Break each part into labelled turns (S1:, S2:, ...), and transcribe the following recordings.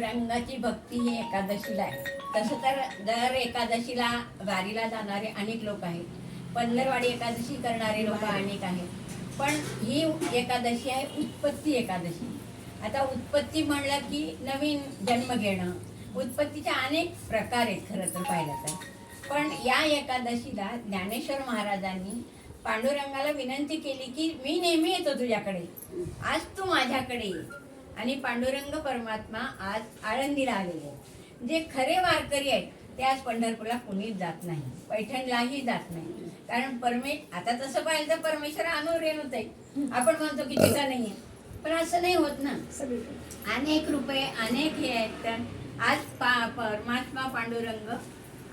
S1: रंगाची भक्ती ही एकादशीला आहे. तसं तर दर एकादशीला वारीला जाणारे अनेक लोक आहेत. पंधरवाडी एकादशी करणारे लोक अनेक आहेत. पण ही एकादशी आहे उत्पत्ती एकादशी. आता उत्पत्ती म्हणलं की नवीन जन्म घेणं. उत्पत्तीचे अनेक प्रकार आहेत खरं तर पाहिलं तर. पण या एकादशीला ज्ञानेश्वर महाराजांनी पांडुरंगाला विनंती केली की मी नेहमी येतो तुझ्याकडे. आज तू माझ्याकडे ये. आणि पांडुरंग परमात्मा आज आळंदीला आलेले आहेत. जे खरे वारकरी आहेत ते आज पंढरपूरला कुणीच जात नाही. पैठणलाही जात नाही. कारण परमे आता तसं पाहिलं तर परमेश्वर अनुरेणूच आहे आपण म्हणतो की तिथं नाहीये. पण असं नाही होत ना. अनेक रुपये अनेक हे आहेत तर आज पा परमात्मा पांडुरंग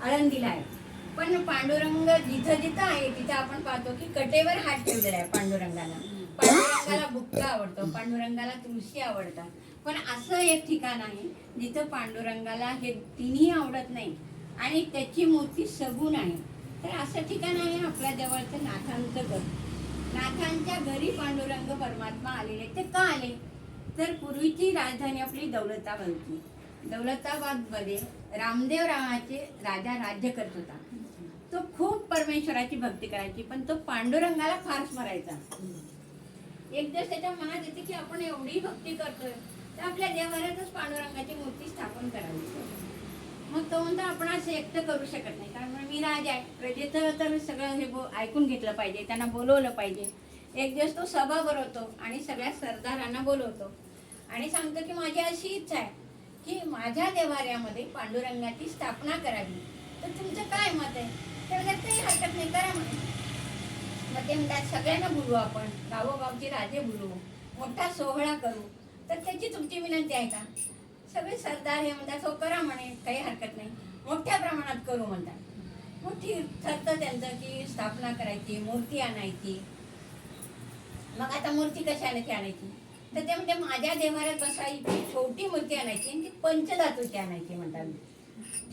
S1: आळंदीला आहे पण पांडुरंग जिथं जिथं आहे तिथं आपण पाहतो की कटेवर हात ठेवलेला आहे पांडुरंगाला पांडुरंगाला बुक्का आवडतो पांडुरंगाला तुळशी आवडतात. पण असं एक ठिकाण आहे जिथं पांडुरंगाला हे तिन्ही आवडत नाही आणि त्याची मूर्ती सगून आहे. तर असं ठिकाण आहे आपल्या जवळचं नाथांचं घर. नाथांच्या घरी पांडुरंग परमात्मा आलेले ते का आले? तर पूर्वीची राजधानी आपली दौलताबाद होती दौलताबादमध्ये रामदेव रामाचे राजा राज्य करत होता. तो खूप परमेश्वराची भक्ती करायची पण तो पांडुरंगाला फार मरायचा एक दिवस त्याच्या मनात येते की आपण एवढी भक्ती करतोय. तर आपल्या देवाऱ्यातच पांडुरंगाची मूर्ती स्थापन करावी. मग तो म्हणतो आपण असं एकटं करू शकत नाही. कारण मी राजा आहे. प्रजेचं तर सगळं हे बो ऐकून घेतलं पाहिजे. त्यांना बोलवलं पाहिजे. एक दिवस तो सभा भरवतो आणि सगळ्या सरदारांना बोलवतो. आणि सांगतो की माझी अशी इच्छा आहे की माझ्या देवाऱ्यामध्ये पांडुरंगाची स्थापना करावी. तर तुमचं काय मत आहे? तर ते हरकत नाही. करा म्हणे मग ते म्हणतात सगळ्यांना बोलू आपण. गावोगावचे राजे बोलू. मोठा सोहळा करू. तर त्याची तुमची विनंती आहे का? सगळे सरदार हे म्हणतात हो करा म्हणे काही हरकत नाही. मोठ्या प्रमाणात करू म्हणतात. मोठी ठरतं त्यांचं की स्थापना करायची मूर्ती आणायची. मग आता मूर्ती कशाने ती आणायची? तर ते म्हणजे माझ्या देवाऱ्यात बसायची छोटी मूर्ती आणायची आणि ती पंचधातूची आणायची म्हणतात.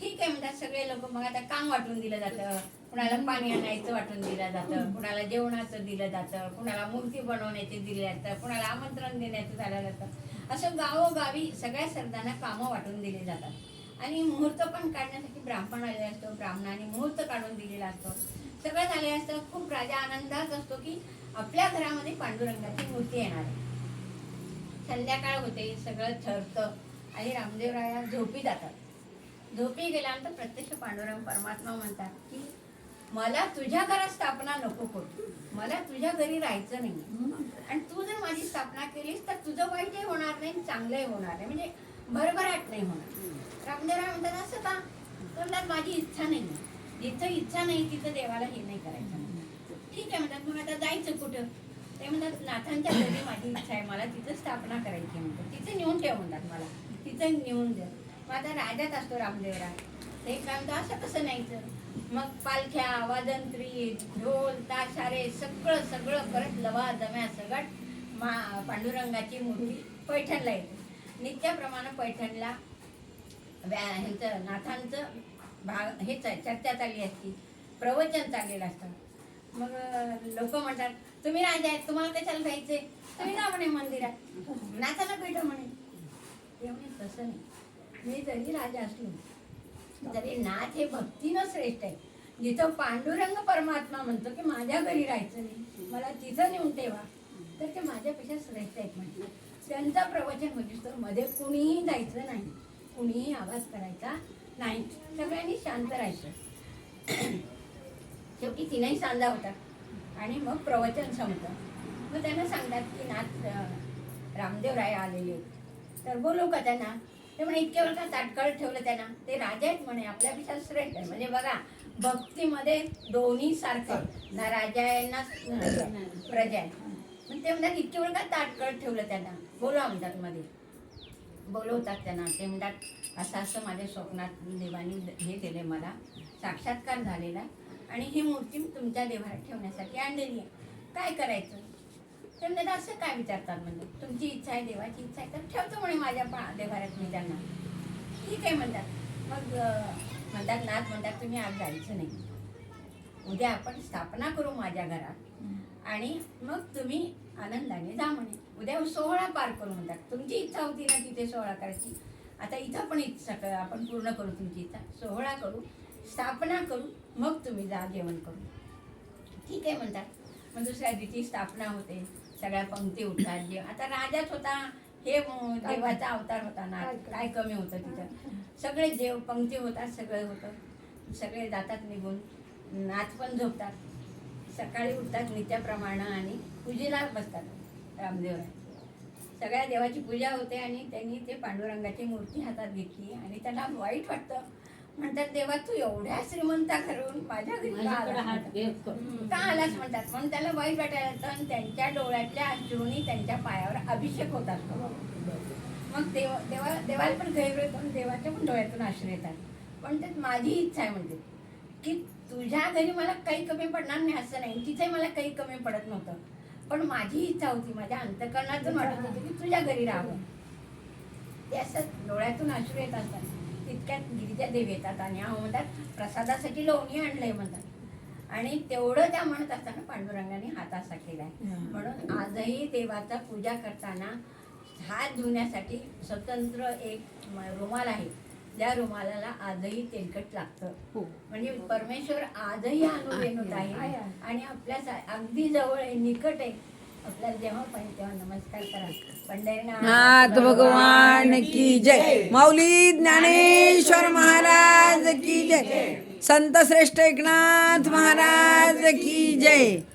S1: ठीक आहे म्हणतात सगळे लोक मग आता काम वाटून दिलं जातं. कुणाला पाणी आणायचं वाटून दिलं जातं कुणाला जेवणाचं दिलं जातं कुणाला मूर्ती बनवण्याचे दिले जातं कुणाला आमंत्रण देण्याचं झालं जातं. असं गावोगावी सगळ्या श्रद्धांना कामं वाटून दिली जातात. आणि मुहूर्त पण काढण्यासाठी ब्राह्मण आलेला असतो ब्राह्मणाने मुहूर्त काढून दिलेला असतो. सगळं झाले असतं खूप राजा आनंदात असतो की आपल्या घरामध्ये पांडुरंगाची मूर्ती येणार संध्याकाळ होते सगळं ठरतं. आणि रामदेवराया झोपी जातात. झोपी गेल्यानंतर प्रत्यक्ष पांडुरंग परमात्मा म्हणतात की मला तुझ्या घरात स्थापना नको करू. मला तुझ्या घरी राहायचं नाही आणि तू जर माझी स्थापना केलीस तर तुझं वाईटही होणार नाही चांगलंही होणार नाही. म्हणजे भरभराट नाही होणार. रामदेवराय म्हणतात असं का? म्हणतात माझी इच्छा नाही जिथं इच्छा नाही तिथं देवाला हे नाही करायचं. ठीक आहे म्हणतात मग आता जायचं कुठं? ते म्हणतात नाथांच्या घरी माझी इच्छा आहे. मला तिथं स्थापना करायची आहे. म्हणतात तिथं नेऊन ठेव म्हणतात मला. तिथं नेऊन द्या. माझा राजाच राजात असतो रामदेवराय हे काम तर असं कसं नाहीचं मग पालख्या वादंत्री ढोल ताशारे सगळं सगळं परत लवा जम्या सगळं मा पांडुरंगाची मूर्ती पैठणला येते. नित्याप्रमाणे पैठणला व्या ह्यांचं नाथांचं भाग हेच आहे चर्चा चालली असती. प्रवचन चाललेलं असतं. मग लोक म्हणतात तुम्ही राजा आहेत तुम्हाला कशाला आहे तुम्ही जा म्हणे मंदिरात? नाथाला भेटा म्हणे. म्हणे तसं नाही. मी जरी राजा असलो तरी नाथ हे भक्तीनं श्रेष्ठ आहे. जिथं पांडुरंग परमात्मा म्हणतो की माझ्या घरी राहायचं नाही मला तिथं नेऊन ठेवा तर ते माझ्यापेक्षा श्रेष्ठ आहेत म्हणजे त्यांचा प्रवचन म्हणजे तर मध्ये कुणीही जायचं नाही कुणीही आवाज करायचा नाही. सगळ्यांनी शांत राहायचं. शेवटी तिनेही सांजा होता आणि मग प्रवचन संपलं मग त्यांना सांगतात की नाथ रामदेव राय आलेले तर बोलू का त्यांना? ते म्हणे इतक्या वेळ का ताटकळ ठेवलं त्यांना. ते राजा आहेत म्हणे आपल्यापेक्षा श्रेष्ठ आहे म्हणजे बघा भक्तीमध्ये दोन्ही सारखं ना राजा आहे ना प्रजा आहे. मग ते म्हणतात इतके वेळ का ताटकळ ठेवलं त्यांना. बोलवा म्हणतात मध्ये. बोलवतात त्यांना. ते म्हणतात असं असं माझ्या स्वप्नात देवानी हे दिले मला. साक्षात्कार झालेला. आणि ही मूर्ती तुमच्या देवाऱ्यात ठेवण्यासाठी आणलेली आहे. काय करायचं? तर म्हणतात असं काय विचारतात म्हणजे? तुमची इच्छा आहे देवाची इच्छा आहे तर ठेवतो म्हणे माझ्या पा देवाऱ्यात मी त्यांना. ठीक आहे म्हणतात. मग म्हणतात नाथ म्हणतात तुम्ही आज जायचं नाही. उद्या आपण स्थापना करू माझ्या घरात. आणि मग तुम्ही आनंदाने जा म्हणे. उद्या सोहळा पार करू म्हणतात. तुमची इच्छा होती ना तिथे सोहळा करायची? आता इथं पण इच्छा आपण पूर्ण करू तुमची इच्छा. सोहळा करू स्थापना करू मग तुम्ही जा जेवण करू. ठीक आहे म्हणतात. मग दुसऱ्या दिवशी स्थापना होते. सगळ्या पंक्ती उठतात आता राजाच होता हे देवाचा अवतार होता ना काय कमी होतं तिथं? सगळे देव पंक्ती होतात सगळं होतं सगळे जातात निघून. नाच पण झोपतात. सकाळी उठतात नित्याप्रमाणे आणि पूजेला बसतात रामदेव सगळ्या देवाची पूजा होते आणि त्यांनी ते पांडुरंगाची मूर्ती हातात घेतली आणि त्यांना वाईट वाटतं. म्हणतात देवा तू एवढ्या श्रीमंता करून माझ्या घरी का आलास?" का म्हणतात. म्हणून त्याला वाईट वाटायला लागतं आणि त्यांच्या डोळ्यातल्या अश्रूंनी त्यांच्या पायावर अभिषेक होतात. मग देव देवा देवाला पण गैर येतो देवाच्या पण डोळ्यातून अश्रू येतात. पण ते माझी इच्छा आहे म्हणते की तुझ्या घरी मला काही कमी पडणार नाही असं नाही. तिथे मला काही कमी पडत नव्हतं. पण माझी इच्छा होती माझ्या अंतकरणातून वाटत होतं की तुझ्या घरी राहावं. ते असं डोळ्यातून अश्रू येत असतात. तितक्यात गिरिजा देवी येतात आणि हा म्हणतात प्रसादासाठी लोणी आणलंय म्हणतात. आणि तेवढं त्या म्हणत असताना पांडुरंगाने हात असा केलाय म्हणून आजही देवाचा पूजा करताना हात धुण्यासाठी स्वतंत्र एक रुमाल आहे. त्या रुमालाला आजही तेलकट लागतं.
S2: हो.
S1: म्हणजे परमेश्वर आजही अनुरेणूत आहे. आणि आपल्या अगदी जवळ आहे निकट आहे.
S3: नाथ भगवान की जय. माऊली ज्ञानेश्वर महाराज की जय. संत श्रेष्ठ एकनाथ महाराज की जय.